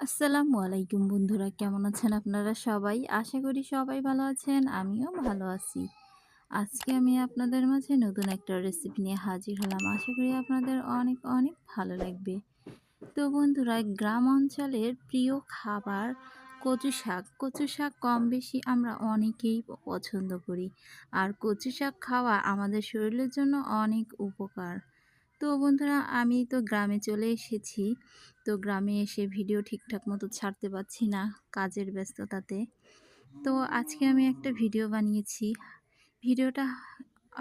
আসসালামু আলাইকুম বন্ধুরা, কেমন আছেন আপনারা সবাই? আশা করি সবাই ভালো আছেন, আমিও ভালো আছি। আজকে আমি আপনাদের মাঝে নতুন একটা রেসিপি নিয়ে হাজির হলাম। আশা করি আপনাদের অনেক অনেক ভালো লাগবে। তো বন্ধুরা, গ্রাম অঞ্চলের প্রিয় খাবার কচু শাক। কচু শাক কম বেশি আমরা অনেকেই পছন্দ করি। আর কচু শাক খাওয়া আমাদের শরীরের জন্য অনেক উপকার। তো বন্ধুরা, আমি তো গ্রামে চলে এসেছি। তো গ্রামে এসে ভিডিও ঠিকঠাক মতো ছাড়তে পারছি না কাজের ব্যস্ততাতে। তো আজকে আমি একটা ভিডিও বানিয়েছি। ভিডিওটা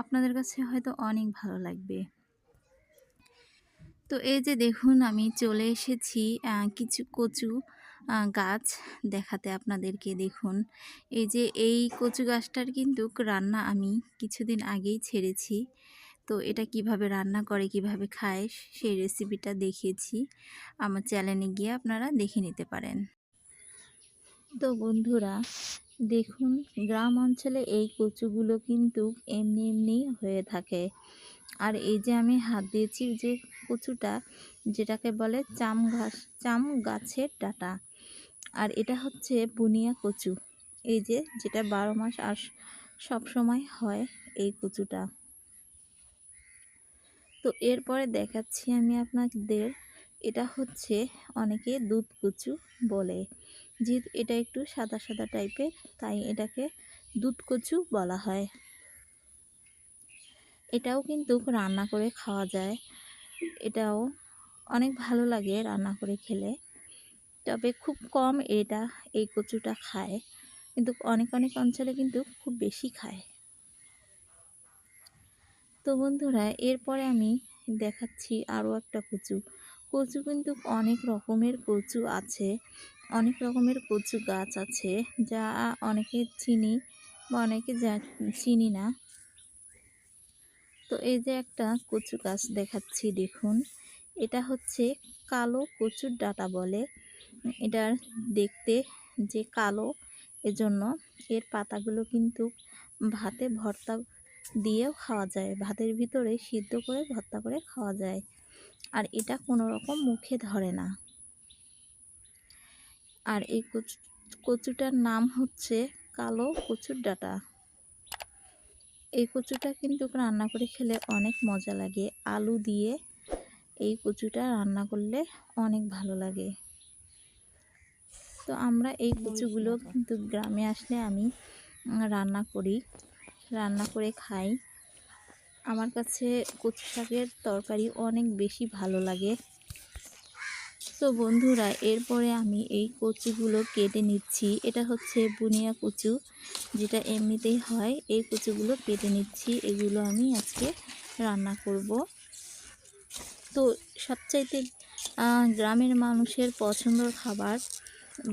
আপনাদের কাছে হয়তো অনেক ভালো লাগবে। তো এই যে দেখুন, আমি চলে এসেছি কিছু কচু গাছ দেখাতে আপনাদেরকে দেখুন। এই যে এই কচু গাছটার কিন্তু রান্না আমি কিছুদিন আগেই ছেড়েছি। তো এটা কীভাবে রান্না করে, কীভাবে খায় সেই রেসিপিটা দেখিয়েছি আমার চ্যানেলে গিয়ে আপনারা দেখে নিতে পারেন। তো বন্ধুরা, দেখুন, গ্রাম অঞ্চলে এই কচুগুলো কিন্তু এমনি এমনি হয়ে থাকে। আর এই যে আমি হাত দিয়েছি যে কচুটা, যেটাকে বলে চাম ঘাস, চাম গাছের ডাটা। আর এটা হচ্ছে বুনিয়া কচু। এই যে, যেটা বারো মাস আর সব সময় হয় এই কচুটা। তো এরপরে দেখাচ্ছি আমি আপনাদের। এটা হচ্ছে অনেকে দুধ কচু বলে। যে এটা একটু সাদা সাদা টাইপের, তাই এটাকে দুধ কচু বলা হয়। এটাও কিন্তু রান্না করে খাওয়া যায়। এটাও অনেক ভালো লাগে রান্না করে খেলে। তবে খুব কম এটা এই কচুটা খায়। কিন্তু অনেক অনেক অঞ্চলে কিন্তু খুব বেশি খায়। তো বন্ধুরা, এরপরে আমি দেখাচ্ছি আরও একটা কচু। কচু কিন্তু অনেক রকমের কচু আছে, অনেক রকমের কচু গাছ আছে, যা অনেকে চিনি বা অনেকে যা চিনি না। তো এই যে একটা কচু গাছ দেখাচ্ছি, দেখুন। এটা হচ্ছে কালো কচুর ডাটা বলে। এটার দেখতে যে কালো, এজন্য এর পাতাগুলো কিন্তু ভাতে ভর্তা দিয়েও খাওয়া যায়। ভাতের ভিতরে সিদ্ধ করে ভর্তা করে খাওয়া যায়। আর এটা কোনো রকম মুখে ধরে না। আর এই কচু, কচুটার নাম হচ্ছে কালো কচুর ডাটা। এই কচুটা কিন্তু রান্না করে খেলে অনেক মজা লাগে। আলু দিয়ে এই কচুটা রান্না করলে অনেক ভালো লাগে। তো আমরা এই কচুগুলো কিন্তু গ্রামে আসলে আমি রান্না করি। রান্না করে খাই। আমার কাছে কচু শাকের তরকারি অনেক বেশি ভালো লাগে। তো বন্ধুরা, এরপরে আমি এই কচুগুলো কেটে নিচ্ছি। এটা হচ্ছে বুনিয়া কচু, যেটা এমনিতেই হয়। এই কচুগুলো কেটে নিচ্ছি। এগুলো আমি আজকে রান্না করব। তো সবচাইতে গ্রামের মানুষের পছন্দর খাবার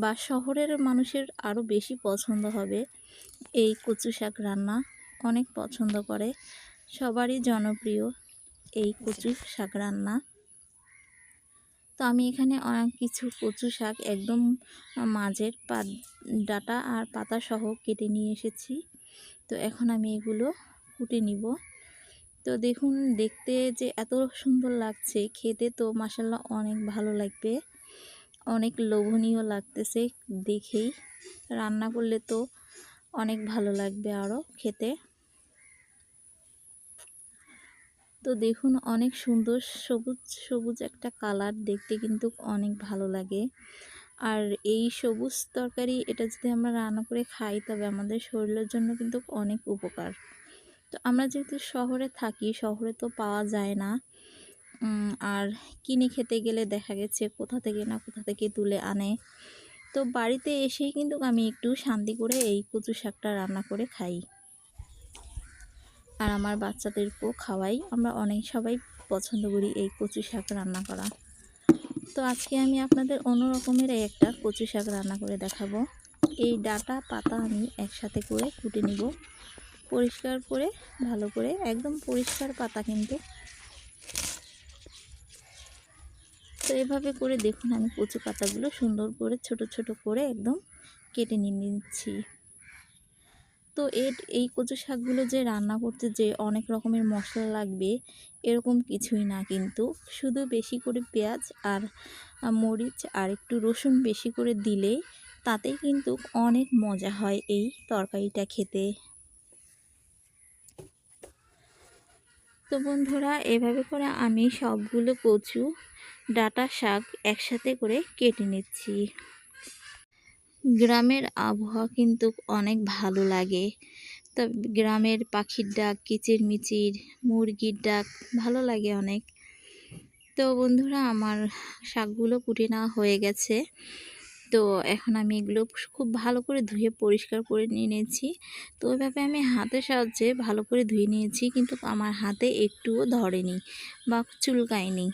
বা শহরের মানুষের আরও বেশি পছন্দ হবে এই কচু শাক রান্না। অনেক পছন্দ করে। সবারই জনপ্রিয় এই কচু শাক রান্না। তো আমি এখানে অনেক কিছু কচু শাক একদম মাঝের ডাটা আর পাতা সহ কেটে নিয়ে এসেছি। তো এখন আমি এগুলো কুটে নিব। তো দেখুন, দেখতে যে এত সুন্দর লাগছে, খেতে তো মাসাল্লাহ অনেক ভালো লাগবে। অনেক লোভনীয় লাগতেছে দেখেই। রান্না করলে তো অনেক ভালো লাগবে আরও খেতে। তো দেখুন, অনেক সুন্দর সবুজ সবুজ একটা কালার দেখতে কিন্তু অনেক ভালো লাগে। আর এই সবুজ তরকারি এটা যদি আমরা রান্না করে খাই, তবে আমাদের শরীরের জন্য কিন্তু অনেক উপকার। তো আমরা যেহেতু শহরে থাকি, শহরে তো পাওয়া যায় না। আর কিনে খেতে গেলে দেখা গেছে কোথা থেকে না কোথা থেকে তুলে আনে। তো বাড়িতে এসেই কিন্তু আমি একটু শান্তি করে এই কচু শাকটা রান্না করে খাই। আর আমার বাচ্চাদেরকেও খাওয়াই। আমরা অনেক সবাই পছন্দ করি এই কচু শাক রান্না করা। তো আজকে আমি আপনাদের অন্য রকমের একটা কচু শাক রান্না করে দেখাবো। এই ডাটা, পাতা আমি একসাথে করে কুটে নিব। পরিষ্কার করে, ভালো করে, একদম পরিষ্কার পাতা কিন্তু। তো এভাবে করে দেখুন আমি কচু পাতাগুলো সুন্দর করে, ছোট ছোট করে একদম কেটে নিয়ে নিচ্ছি। তো এর এই কচু শাকগুলো যে রান্না করতে যে অনেক রকমের মশলা লাগবে, এরকম কিছুই না কিন্তু। শুধু বেশি করে পেঁয়াজ আর মরিচ আর একটু রসুন বেশি করে দিলেই তাতে কিন্তু অনেক মজা হয় এই তরকারিটা খেতে। তো বন্ধুরা, এভাবে করে আমি সবগুলো কচু, ডাটা শাক একসাথে করে কেটে নিচ্ছি। গ্রামের আবহাওয়া কিন্তু অনেক ভালো লাগে। তো গ্রামের পাখির ডাক, কিচির মিচির, মুরগির ডাক ভালো লাগে অনেক। তো বন্ধুরা, আমার শাকগুলো কুটে নেওয়া হয়ে গেছে। তো এখন আমি এগুলো খুব ভালো করে ধুয়ে পরিষ্কার করে নিয়ে নিয়েছি। তো ওইভাবে আমি হাতের সাহায্যে ভালো করে ধুয়ে নিয়েছি, কিন্তু আমার হাতে একটুও ধরেনি বা চুলকায়নি।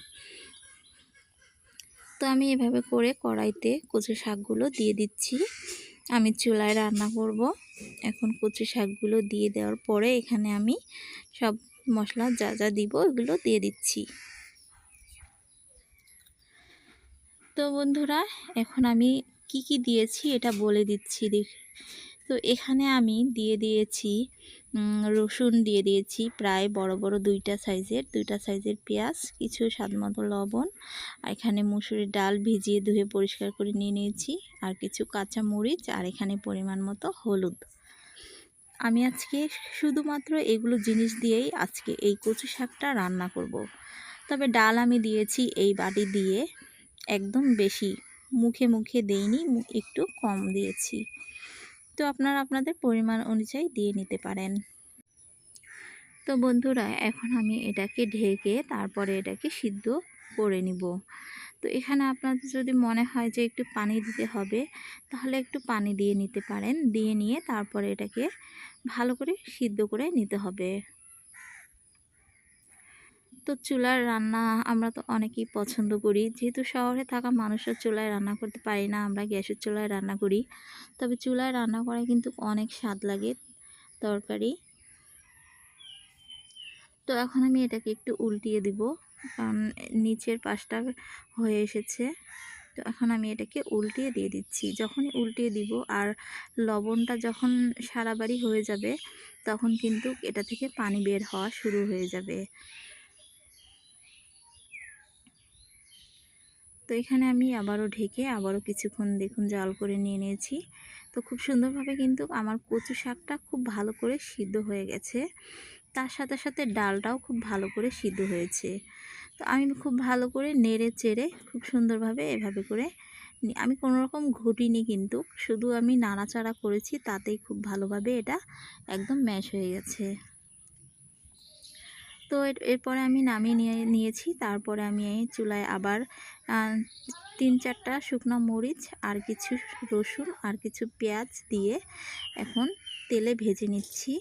তো আমি এভাবে করে কড়াইতে কচু শাকগুলো দিয়ে দিচ্ছি। আমি চুলায় রান্না করব। এখন কচু শাকগুলো দিয়ে দেওয়ার পরে এখানে আমি সব মশলা যা যা দিব এগুলো দিয়ে দিচ্ছি। তো বন্ধুরা, এখন আমি কি কি দিয়েছি এটা বলে দিচ্ছি দেখ তো এখানে আমি দিয়ে দিয়েছি রসুন দিয়ে দিয়েছি প্রায় বড় বড় দুইটা সাইজের দুইটা সাইজের পেঁয়াজ, কিছু স্বাদ মতো লবণ, আর এখানে মুসুরির ডাল ভিজিয়ে ধুয়ে পরিষ্কার করে নিয়ে নিয়েছি, আর কিছু কাঁচা মরিচ, আর এখানে পরিমাণ মতো হলুদ আমি আজকে শুধুমাত্র এগুলো জিনিস দিয়েই আজকে এই কচু শাকটা রান্না করব। তবে ডাল আমি দিয়েছি এই বাটি দিয়ে, একদম বেশি মুখে মুখে দেইনি, একটু কম দিয়েছি তো আপনারা আপনাদের পরিমাণ অনুযায়ী দিয়ে নিতে পারেন। তো বন্ধুরা, এখন আমি এটাকে ঢেকে তারপরে এটাকে সিদ্ধ করে নিব। তো এখানে আপনাদের যদি মনে হয় যে একটু পানি দিতে হবে, তাহলে একটু পানি দিয়ে নিতে পারেন। দিয়ে নিয়ে তারপরে এটাকে ভালো করে সিদ্ধ করে নিতে হবে। তো চুলার রান্না আমরা তো অনেকেই পছন্দ করি। যেহেতু শহরে থাকা মানুষের চুলায় রান্না করতে পারি না, আমরা গ্যাসের চুলায় রান্না করি। তবে চুলায় রান্না করা কিন্তু অনেক স্বাদ লাগে তরকারি। তো এখন আমি এটাকে একটু উল্টিয়ে দিব, কারণ নিচের পাশটা হয়ে এসেছে। তো এখন আমি এটাকে উল্টিয়ে দিয়ে দিচ্ছি। যখনই উল্টিয়ে দিব আর লবণটা যখন সারা বাড়ি হয়ে যাবে, তখন কিন্তু এটা থেকে পানি বের হওয়া শুরু হয়ে যাবে। তো এখানে আমি আবারও ঢেকে আবারও কিছুক্ষণ দেখুন জাল করে নিয়ে নিয়েছি। তো খুব সুন্দরভাবে কিন্তু আমার কচু শাকটা খুব ভালো করে সিদ্ধ হয়ে গেছে। তার সাথে সাথে ডালটাও খুব ভালো করে সিদ্ধ হয়েছে। তো আমি খুব ভালো করে নেড়ে চেড়ে খুব সুন্দরভাবে এভাবে করে আমি কোনো রকম ঘটিনি কিন্তু, শুধু আমি নাড়াচাড়া করেছি, তাতেই খুব ভালোভাবে এটা একদম ম্যাশ হয়ে গেছে। তো এরপরে আমি নামিয়ে নিয়ে, নিয়েছি। তারপরে আমি এই চুলায় আবার তিন চারটা শুকনো মরিচ আর কিছু রসুন আর কিছু পেঁয়াজ দিয়ে এখন তেলে ভেজে নিচ্ছি।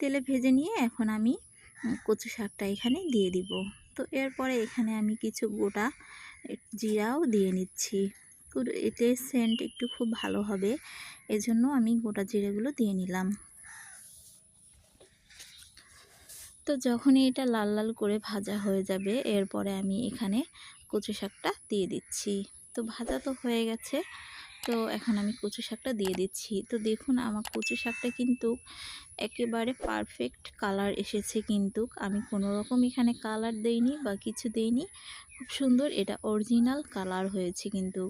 তেলে ভেজে নিয়ে এখন আমি কচু শাকটা এখানে দিয়ে দিব। তো এরপরে এখানে আমি কিছু গোটা জিরাও দিয়ে নিচ্ছি। এতে সেন্ট একটু খুব ভালো হবে। এজন্য আমি গোটা জিরেগুলো দিয়ে নিলাম। তো যখনই এটা লাল লাল করে ভাজা হয়ে যাবে, এরপরে আমি এখানে কচু শাকটা দিয়ে দিচ্ছি। তো ভাজা তো হয়ে গেছে। তো এখন আমি কচু শাকটা দিয়ে দিচ্ছি। তো দেখুন, আমার কচু শাকটা কিন্তু একেবারে পারফেক্ট কালার এসেছে কিন্তু। আমি কোনো রকম এখানে কালার দেইনি বা কিছু দেইনি। খুব সুন্দর এটা অরিজিনাল কালার হয়েছে কিন্তু।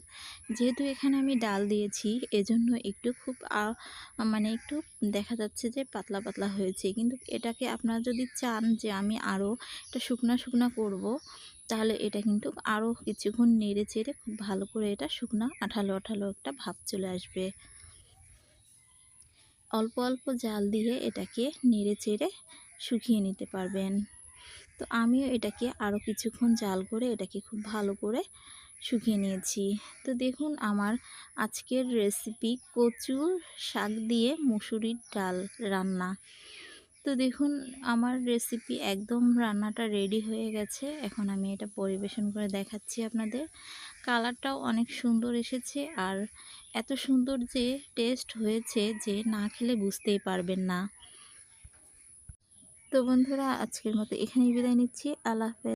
যেহেতু এখানে আমি ডাল দিয়েছি, এজন্য একটু খুব মানে একটু দেখা যাচ্ছে যে পাতলা পাতলা হয়েছে। কিন্তু এটাকে আপনারা যদি চান যে আমি আরও এটা শুকনা শুকনা করব তাহলে এটা কিন্তু আরও কিছুক্ষণ নেড়ে চেড়ে খুব ভালো করে এটা শুকনো আঠালো আঠালো একটা ভাব চলে আসবে। অল্প অল্প জাল দিয়ে এটাকে নেড়ে চেড়ে শুকিয়ে নিতে পারবেন। তো আমিও এটাকে আরও কিছুক্ষণ জাল করে এটাকে খুব ভালো করে শুকিয়ে নিয়েছি। তো দেখুন আমার আজকের রেসিপি কচুর শাক দিয়ে মুসুরির ডাল রান্না। তো দেখুন, আমার রেসিপি একদম রান্নাটা রেডি হয়ে গেছে। এখন আমি এটা পরিবেশন করে দেখাচ্ছি আপনাদের। কালারটাও অনেক সুন্দর এসেছে আর এত সুন্দর যে টেস্ট হয়েছে যে না খেলে বুঝতেই পারবেন না। তো বন্ধুরা, আজকের মতো এখানেই বিদায় নিচ্ছি। আল্লাহ